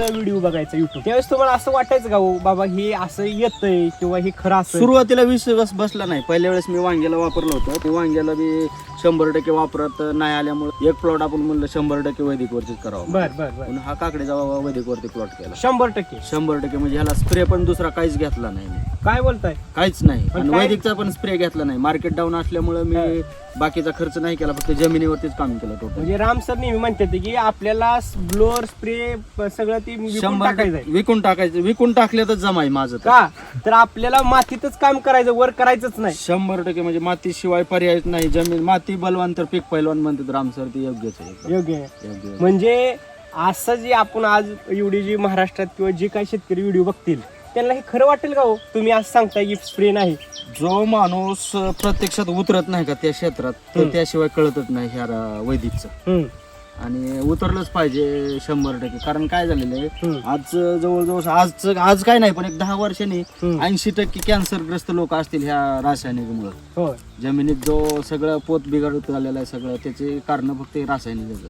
Video बघायचा YouTube त्यावेळेस तुम्हाला असं वाटायचं का हो बाबा हे असं येतंय किंवा हे खरं असं सुरुवातीला विश्वास बसला नाही. पहिल्या वेळेस मी वांग्याला वापरलं होतं. ते वांग्याला बी शंभर टक्के वापरत नाही आल्यामुळे एक प्लॉट आपण म्हणलं शंभर टक्के वैदिक वरतीच करावं बर बर बर. पण हा काकडीचा वैदिक वरती प्लॉट केला. शंभर टक्के. शंभर टक्के. म्हणजे ह्याला स्प्रे पण दुसरा काहीच घेतला नाही काय बोलताय? काहीच नाही. पण आणि काय- वैदिकचा पण स्प्रे घेतला नाही. मार्केट डाऊन असल्यामुळे मी बाकीचा खर्च नाही केला फक्त जमिनीवरतीच काम केलं टोटल म्हणजे राम सर नेहमी म्हणतात की आपल्याला ब्लोअर स्प्रे सगळं ते विकून शंभर टाकायचं टक्के विकून टाकायचं. विकून टाकलं तर जमाय माझं तर. का? तर आपल्याला मातीतच काम करायचं वर करायचंच नाही. शंभर टक्के म्हणजे मातीशिवाय पर्यायच नाही. जमीन माती बलवान तर पीक पैलवान म्हणतात राम सर ते योग्यच आहे. योग्य आहे. योग्य आहे. म्हणजे असं जे आपण आज एवढी जी महाराष्ट्रात किंवा जे काही शेतकरी व्हिडिओ बघतील त्यांना हे खरं वाटेल का हो? तुम्ही असं सांगताय की स्प्रे नाही. जो माणूस प्रत्यक्षात उतरत नाही का त्या क्षेत्रात तर. त्याशिवाय कळतच नाही ह्या रा- वैदिकचं. हम्म, आणि उतरलंच पाहिजे शंभर टक्के. कारण काय झालेलं आहे हम्म, आज जवळजवळ आज आज काय नाही पण एक दहा वर्षांनी हम्म. ऐंशी टक्के कॅन्सरग्रस्त लोक असतील ह्या रासायनिकमुळे. होय. जमिनीत जो सगळं पोत बिघडत आलेला आहे सगळं त्याचे कारण फक्त हे रासायनिक